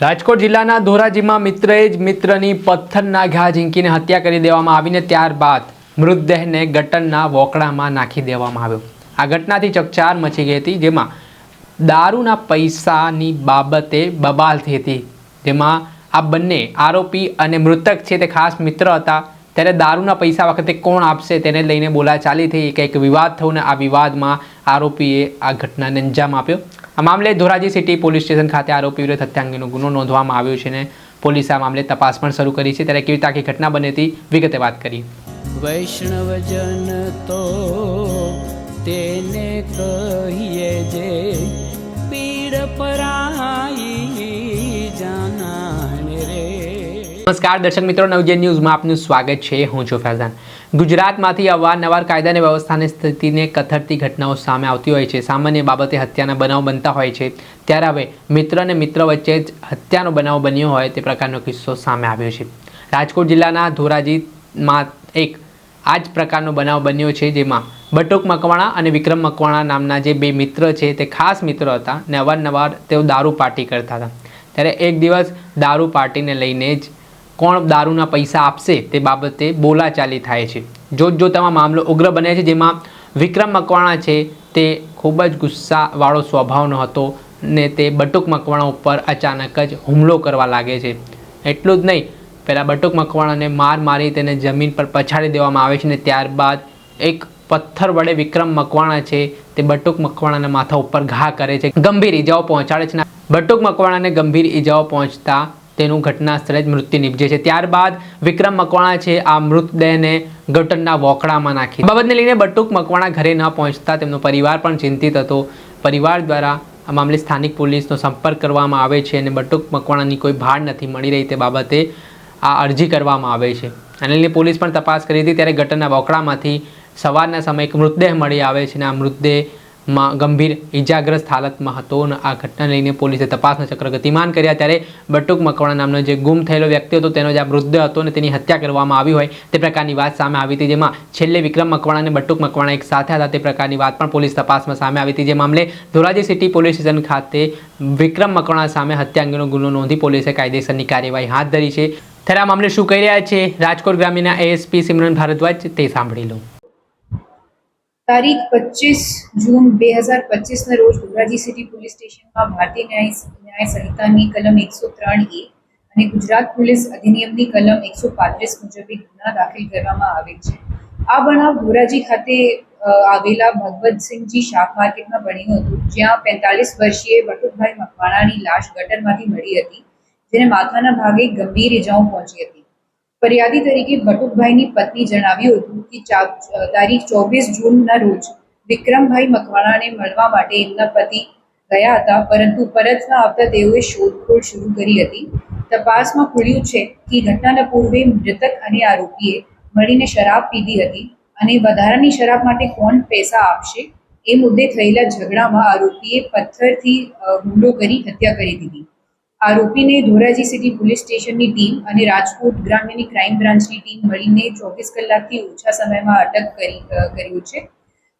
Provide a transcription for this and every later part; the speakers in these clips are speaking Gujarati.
રાજકોટ જિલ્લાના ધોરાજીમાં મિત્રએ જ મિત્રની પથ્થરના ઘા ઝીંકીને હત્યા કરી દેવામાં આવીને ત્યારબાદ મૃતદેહને ગટરના વોકડામાં નાખી દેવામાં આવ્યો. આ ઘટનાથી ચકચાર મચી ગઈ હતી, જેમાં દારૂના પૈસાની બાબતે બબાલ થઈ હતી. જેમાં આ બંને આરોપી અને મૃતક છે તે ખાસ મિત્ર હતા. ત્યારે દારૂના પૈસા વખતે કોણ આપશે તેને લઈને બોલાચાલી થઈ કંઈક વિવાદ થયો ને આ વિવાદમાં આરોપીએ આ ઘટનાને અંજામ આપ્યો. આ મામલે ધોરાજી સિટી પોલીસ સ્ટેશન ખાતે આરોપી વિરુદ્ધ હત્યા અંગેનો ગુનો નોંધવામાં આવ્યો છે ને પોલીસે આ મામલે તપાસ પણ શરૂ કરી છે. ત્યારે કેવી રીતે આખી ઘટના બની હતી, વિગતે વાત કરી વૈષ્ણવજન તો તેને કહીએ જે પીડ પરાઈ નમસ્કાર, દર્શક મિત્રો નવજન ન્યૂઝમાં આપનું સ્વાગત છે. હું છું ફૈઝાન. ગુજરાતમાંથી અવારનવાર કાયદા અને વ્યવસ્થાની સ્થિતિને કથળતી ઘટનાઓ સામે આવતી હોય છે. સામાન્ય બાબતે હત્યાના બનાવ બનતા હોય છે. ત્યારે હવે મિત્ર અને મિત્ર વચ્ચે જ હત્યાનો બનાવ બન્યો હોય તે પ્રકારનો કિસ્સો સામે આવ્યો છે. રાજકોટ જિલ્લાના ધોરાજીમાં એક આ જ પ્રકારનો બનાવ બન્યો છે, જેમાં બટુક મકવાણા અને વિક્રમ મકવાણા નામના જે બે મિત્ર છે, તે ખાસ મિત્રો હતા ને અવારનવાર તેઓ દારૂ પાર્ટી કરતા હતા. ત્યારે એક દિવસ દારૂ પાર્ટીને લઈને જ કોણ દારૂના પૈસા આપશે તે બાબતે બોલાચાલી થાય છે. જોત જોતામાં મામલો ઉગ્ર બને છે, જેમાં વિક્રમ મકવાણા છે તે ખૂબ જ ગુસ્સાવાળો સ્વભાવનો હતો ને તે બટુક મકવાણા ઉપર અચાનક જ હુમલો કરવા લાગે છે. એટલું જ નહીં પહેલાં બટુક મકવાણાને માર મારી તેને જમીન પર પછાડી દેવામાં આવે છે ને ત્યારબાદ એક પથ્થર વડે વિક્રમ મકવાણા છે તે બટુક મકવાણાના માથા ઉપર ઘા કરે છે. ગંભીર ઈજાઓ પહોંચાડે છે બટુક મકવાણાને ગંભીર ઈજાઓ પહોંચતા તેનું ઘટના સ્થળે જ મૃત્યુ નિપજે છે. ત્યારબાદ વિક્રમ મકવાણા છે, આ મૃતદેહને ગટરના વોકડામાં નાખી. બાબતને લઈને બટુક મકવાણા ઘરે ન પહોંચતા તેમનો પરિવાર પણ ચિંતિત હતો. પરિવાર દ્વારા આ મામલે સ્થાનિક પોલીસનો સંપર્ક કરવામાં આવે છે અને બટુક મકવાણાની કોઈ ભાડ નથી, મળી રહી તે બાબતે આ અરજી કરવામાં આવે છે. અને લઈને પોલીસ પણ તપાસ કરી હતી, ત્યારે ગટરના વોકડામાંથી સવારના સમયે એક મૃતદેહ મળી આવે છે અને આ મૃતદેહમાં ગંભીર ઈજાગ્રસ્ત હાલતમાં હતો અને આ ઘટના લઈને પોલીસે તપાસના ચક્ર ગતિમાન કર્યા ત્યારે બટુક મકવાણા નામનો જે ગુમ થયેલો વ્યક્તિ હતો તેનો જે આ મૃતદેહ હતો અને તેની હત્યા કરવામાં આવી હોય તે પ્રકારની વાત સામે આવી હતી. જેમાં છેલ્લે વિક્રમ મકવાણા અને બટુક મકવાણા એક સાથે હતા તે પ્રકારની વાત પણ પોલીસ તપાસમાં સામે આવી હતી. જે મામલે ધોરાજી સિટી પોલીસ સ્ટેશન ખાતે વિક્રમ મકવાણા સામે હત્યા અંગેનો ગુનો નોંધી પોલીસે કાયદેસરની કાર્યવાહી હાથ ધરી છે. ત્યારે આ મામલે શું કહી રહ્યા છે? રાજકોટ ગ્રામીણના એએસપી સિમરન ભારદ્વાજ, તે સાંભળી લો. તારીખ પચીસ જૂન બે હજાર પચીસના રોજ ધોરાજી સિટી પોલીસ સ્ટેશનમાં ભારતીય ન્યાય ન્યાય સંહિતાની કલમ એકસો ત્રણ એ અને ગુજરાત પોલીસ અધિનિયમની કલમ એકસો પાંત્રીસ મુજબ ગુના દાખલ કરવામાં આવેલ છે. આ બનાવ ધોરાજી ખાતે આવેલા ભગવતસિંહજી શાક માર્કેટમાં બન્યું હતું, જ્યાં પેંતાલીસ વર્ષીય વટુકભાઈ મકવાણાની લાશ ગટરમાંથી મળી હતી, જેને માથાના ભાગે ગંભીર ઇજાઓ પહોંચી હતી. ફરિયાદી તરીકે ભટુકભાઈની પત્ની જણાવ્યું હતું કે તારીખ ચોવીસ જૂનના રોજ વિક્રમભાઈ મકવાણાને મળવા માટે એમના પતિ ગયા હતા, પરંતુ પરત ન આવતા તેઓએ શોધખોળ શરૂ કરી હતી. તપાસમાં ખુલ્યું છે કે ઘટનાના પૂર્વે મૃતક અને આરોપીએ મળીને શરાબ પીધી હતી અને વધારાની શરાબ માટે કોણ પૈસા આપશે એ મુદ્દે થયેલા ઝઘડામાં આરોપીએ પથ્થરથી હુમલો કરી હત્યા કરી દીધી. આરોપીને ધોરાજી સિટી પોલીસ સ્ટેશનની ટીમ અને રાજકોટ ગ્રામ્યની ક્રાઇમ બ્રાન્ચની ટીમ મળીને ચોવીસ કલાકથી ઓછા સમયમાં અટક કરી કર્યું છે.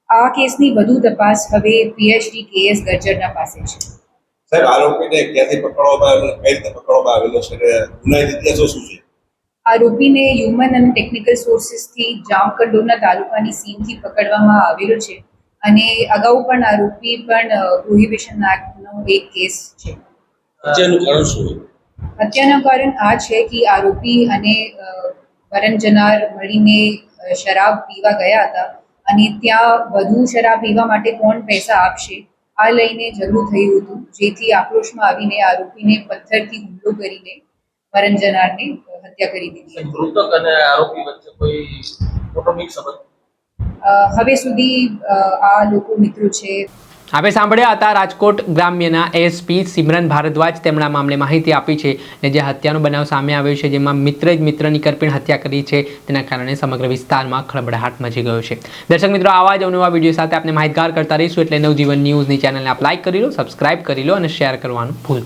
આ કેસની વધુ તપાસ હવે પીએચડી કેએસ ગર્જરના પાસે છે. સર આરોપીને ક્યાંથી પકડવામાં આવેલો કઈ રીતે પકડવામાં આવેલો છે? ગુનાહિત ઇતિહાસો શું છે? આરોપીને હ્યુમન અને ટેકનિકલ સોર્સિસથી જામકંડોરના તાલુકાની સીમથી પકડવામાં આવેલો છે. અને અગાઉ પણ આરોપી પણ પ્રોહિબિશન એક્ટનો એક કેસ છે. હત્યાનું કારણ શું હત્યાનું કારણ આ છે કે આરોપી અને મરણ જનાર મળીને શરાબ પીવા ગયા હતા અને ત્યાં વધુ શરાબ પીવા માટે કોણ પૈસા આપશે આ લઈને ઝઘડું થયું હતું. જેથી આક્રોશમાં આવીને આરોપીને પથ્થરથી હુમલો કરીને મરણ જનારને હત્યા કરી દીધી મૃતક અને આરોપી વચ્ચે કોઈ કૌટુંબિક સંબંધ? હવે સુધી આ લોકો મિત્રો છે. આપણે સાંભળ્યા હતા રાજકોટ ગ્રામ્યના એસપી સિમરન ભારદ્વાજ તેમના મામલે માહિતી આપી છે ને જે હત્યાનો બનાવ સામે આવ્યો છે, જેમાં મિત્ર જ મિત્રની કરપીણ હત્યા કરી છે, તેના કારણે સમગ્ર વિસ્તારમાં ખળબડાટ મચી ગયો છે. દર્શક મિત્રો, આવા જ અવનવા વીડિયો સાથે આપણે માહિતગાર કરતા રહીશું, એટલે નવજીવન ન્યૂઝની ચેનલને આપ લાઇક કરી લો સબસ્ક્રાઇબ કરી લો અને શેર કરવાનું ભૂલતા